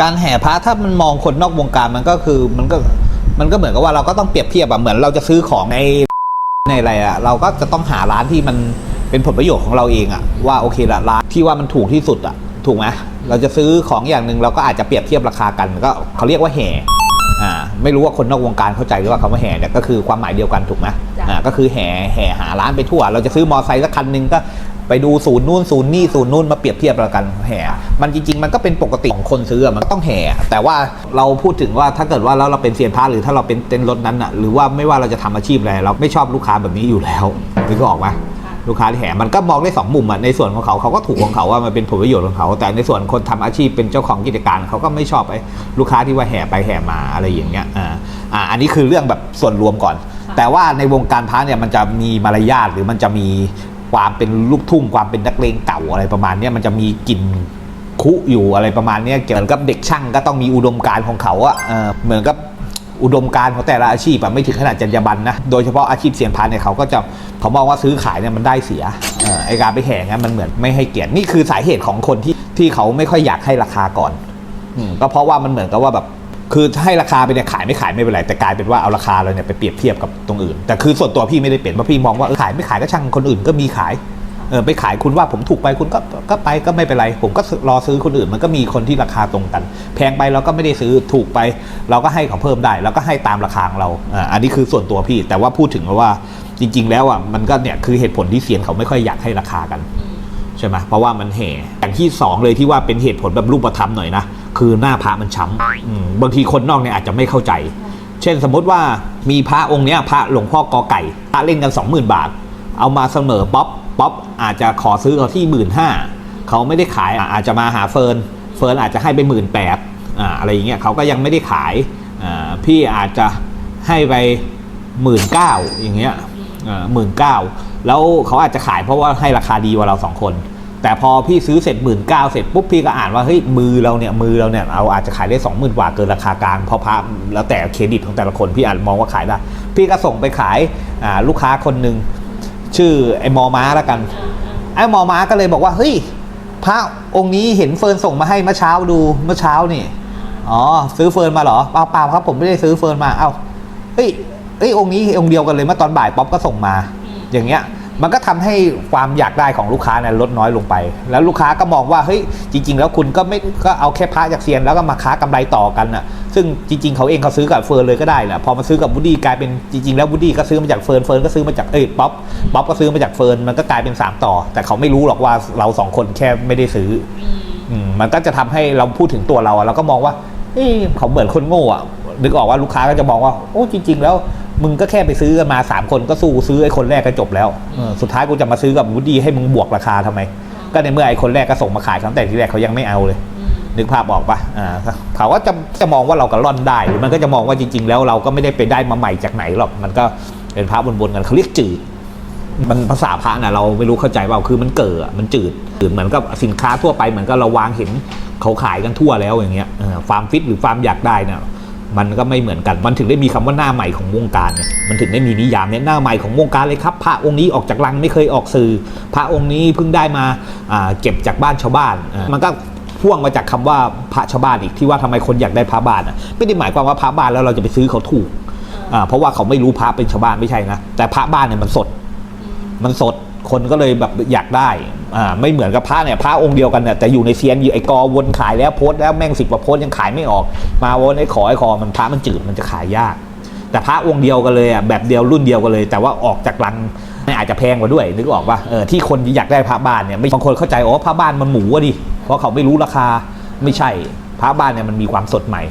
การแห่พระถ้ามันมองคนนอกวงการมันก็คือมันก็มันก็เหมือนกับว่าเราก็ต้องเปรียบเทียบอะเหมือนเราจะซื้อของในในอะไรอะเราก็จะต้องหาร้านที่มันเป็นผลประโยชน์ของเราเองอะว่าโอเคละร้านที่ว่ามันถูกที่สุดอะถูกไหมเราจะซื้อของอย่างหนึ่งเราก็อาจจะเปรียบเทียบราคากันก็เขาเรียกว่าแห่อ่าไม่รู้ว่าคนนอกวงการเข้าใจหรือว่าคำว่าแห่เนี่ยก็คือความหมายเดียวกันถูกไหมอ่าก็คือแห่แห่หาร้านไปทั่ว เราจะซื้อมอไซค์สักคันหนึ่งก็ ไปดูศูนย์นู่นศูนย์นี่ศูนย์นู่นมาเปรียบเทียบแล้วกันแห่ มันจริง ๆ มันก็เป็นปกติของคนซื้ออะมันก็ต้องแห่ แต่ว่าเราพูดถึงว่าถ้าเกิดว่าแล้วเราเป็นเซียนพระหรือถ้าเราเป็นเต้นรถนั้นอะหรือว่าไม่ว่าเราจะทำอาชีพอะไรเราไม่ชอบลูกค้าแบบนี้อยู่แล้วนึกออกไหมลูกค้าที่แห่มันก็มองได้สองมุมอะในส่วนของเขาเขาก็ถูกของเขาว่ามันเป็นผลประโยชน์ของเขา แต่ในส่วนคนทำอาชีพเป็นเจ้าของกิจการเขาก็ไม่ชอบไอ้ลูกค้าที่ว่าแห่ไปแห่มาอะไรอย่างเงี้ยอ่าอ่าอันนี้คือเรื่องแบบส่วนรวมก่อน แต่ว่าในวงการพระเนี่ยมันจะมีมารยาทหรือมันจะมี ความเป็นลูกทุ่งความเป็นนักเลงเก่าอะไรประมาณเนี้ยมันจะมีกลิ่นคุอยู่อะไรประมาณเนี้ยเกี่ยวกับเด็กช่างก็ต้องมีอุดมการณ์ของเขาอะเออเหมือนกับอุดมการณ์ของแต่ละอาชีพอะไม่ถึงขนาดจรรยาบรรณนะโดยเฉพาะอาชีพเสียนพานเนี่ยเขาก็จะเขามองว่าซื้อขายเนี่ยมันได้เสียเออไอการไปแห่งั้นมันเหมือนไม่ให้เกียรตินี่คือสาเหตุของคนที่ที่เขาไม่ค่อยอยากให้ราคาก่อนอืมก็เพราะว่ามันเหมือนกับว่าแบบ คือให้ราคาไปเนี่ยขายไม่ขายไม่เป็นไรแต่กลายเป็นว่าเอาราคาเราเนี่ยไปเปรียบเทียบกับตรงอื่น แต่คือส่วนตัวพี่ไม่ได้เปลี่ยนเพราะพี่มองว่าขายไม่ขายก็ช่างคนอื่นก็มีขายเออไปขายคุณว่าผมถูกไปคุณก็ก็ไปก็ไม่เป็นไร ผมก็รอซื้อคนอื่น มันก็มีคนที่ราคาตรงกัน แพงไปเราก็ไม่ได้ซื้อถูกไป เราก็ให้เขาเพิ่มได้ แล้วก็ให้ตามราคาของเราอ่าอันนี้คือส่วนตัวพี่ แต่ว่าพูดถึงว่าจริง ๆ แล้วอะมันก็เนี่ยคือเหตุผลที่เซียนเขาไม่ค่อยอยากให้ราคากันใช่ไหมเพราะว่ามันแห่อย่างที่สองเลยที่ว่าเป็นเหตุผลแบบรูปธรรมหน่อยนะ คือหน้าพระมันช้ำบางทีคนนอกเนี่ยอาจจะไม่เข้าใจ เช่นสมมติว่ามีพระองค์เนี้ยพระหลวงพ่อกอไก่พระเล่นกัน 20,000 บาท เอามาเสมอป๊อปป๊อปอาจจะขอซื้อเขาที่หมื่นห้าเขาไม่ได้ขายอาจจะมาหาเฟิร์นเฟิร์นอาจจะให้ไปหมื่นแปดอะไรอย่างเงี้ยเขาก็ยังไม่ได้ขายพี่อาจจะให้ไปหมื่นเก้าอย่างเงี้ยหมื่นเก้าแล้วเขาอาจจะขายเพราะว่าให้ราคาดีกว่าเราสองคน แต่พอพี่ซื้อเสร็จหมื่นเก้าเสร็จปุ๊บพี่ก็อ่านว่าเฮ้ยมือเราเนี่ยมือเราเนี่ยเราอาจจะขายได้สองหมื่นกว่าเกินราคากลางเพราะพระแล้วแต่เครดิตของแต่ละคนพี่อาจมองว่าขายได้ พี่ก็ส่งไปขายลูกค้าคนหนึ่งชื่อไอ้มอม้าแล้วกันไอ้มอม้าก็เลยบอกว่าเฮ้ยพระองค์นี้เห็นเฟิร์นส่งมาให้เมื่อเช้าดูเมื่อเช้านี่อ๋อซื้อเฟิร์นมาเหรอเปล่าเปล่าครับผมไม่ได้ซื้อเฟิร์นมาเอ้าเฮ้ยเอ้ยองค์นี้องค์เดียวกันเลยเมื่อตอนบ่ายป๊อปก็ส่งมา อย่างเงี้ย มันก็ทำให้ความอยากได้ของลูกค้าเนี่ยลดน้อยลงไป แล้วลูกค้าก็มองว่าเฮ้ยจริง ๆ แล้วคุณก็ไม่ก็เอาแค่พระจากเซียนแล้วก็มาค้ากำไรต่อกันน่ะซึ่งจริง ๆ เขาเองเขาซื้อกับเฟิร์นเลยก็ได้แหละพอมาซื้อกับวูดี้กลายเป็นจริง ๆ แล้ววูดี้ก็ซื้อมาจากเฟิร์นเฟิร์นก็ซื้อมาจากเอ้ยป๊อปป๊อปก็ซื้อมาจากเฟิร์นมันก็กลายเป็นสามต่อ แต่เขาไม่รู้หรอกว่าเราสองคนแค่ไม่ได้ซื้ออมันก็จะทำให้เราพูดถึงตัวเราอะเราก็มองว่าเอ้ยเขาเหมือนคนโง่อะนึกออกว่าลูกค้าก็จะมองว่าโอ้จริง ๆ แล้ว มึงก็แค่ไปซื้อกันมาสามคนก็สู้ซื้อไอ้คนแรกก็จบแล้วเออสุดท้ายกูจะมาซื้อกับวูดดี้ให้มึงบวกราคาทำไม ก็ในเมื่อไอ้คนแรกก็ส่งมาขายตั้งแต่ทีแรกเขายังไม่เอาเลย นึกภาพออกปะอ่าเขาก็จะจะมองว่าเราก็ร่อนได้หรือมันก็จะมองว่าจริง ๆ แล้วเราก็ไม่ได้ไปได้มาใหม่จากไหนหรอกมันก็เป็นพระบนๆกันเขาเรียกจืดมันภาษาพระน่ะเราไม่รู้เข้าใจเปล่าคือมันเกิดอะมันจืดจืดเหมือนกับสินค้าทั่วไปเหมือนกับเราวางเห็นเขาขายกันทั่วแล้วอย่างเงี้ยเออความฟิตหรือความอยากได้เนี่ย มันก็ไม่เหมือนกัน มันถึงได้มีคำว่าหน้าใหม่ของวงการเนี่ย มันถึงได้มีนิยามเนี่ยหน้าใหม่ของวงการเลยครับ พระองค์นี้ออกจากรังไม่เคยออกสื่อ พระองค์นี้เพิ่งได้มาเก็บจากบ้านชาวบ้าน มันก็พ่วงมาจากคำว่าพระชาวบ้านอีกที่ว่าทำไมคนอยากได้พระบ้านอะไม่ได้หมายความว่าพระบ้านแล้วเราจะไปซื้อเขาถูกอ่าเพราะว่าเขาไม่รู้พระเป็นชาวบ้านไม่ใช่นะ แต่พระบ้านเนี่ยมันสด มันสด คนก็เลยแบบอยากได้ อ่าไม่เหมือนกับพระเนี่ยพระองค์เดียวกันเนี่ยแต่อยู่ในเซียนอยู่ไอ้กอวนขายแล้วโพสแล้วแม่งสิบกว่าโพสยังขายไม่ออก มาวนไอ้ขอไอ้คอมันพระมันจืดมันจะขายยาก แต่พระองค์เดียวกันเลยอะแบบเดียวรุ่นเดียวกันเลย แต่ว่าออกจากรังนี่อาจจะแพงกว่าด้วยนึกออกปะเออที่คนอยากได้พระบ้านเนี่ยไม่บางคนเข้าใจอ๋อพระบ้านมันหมูอะดิเพราะเขาไม่รู้ราคาไม่ใช่พระบ้านเนี่ยมันมีความสดใหม่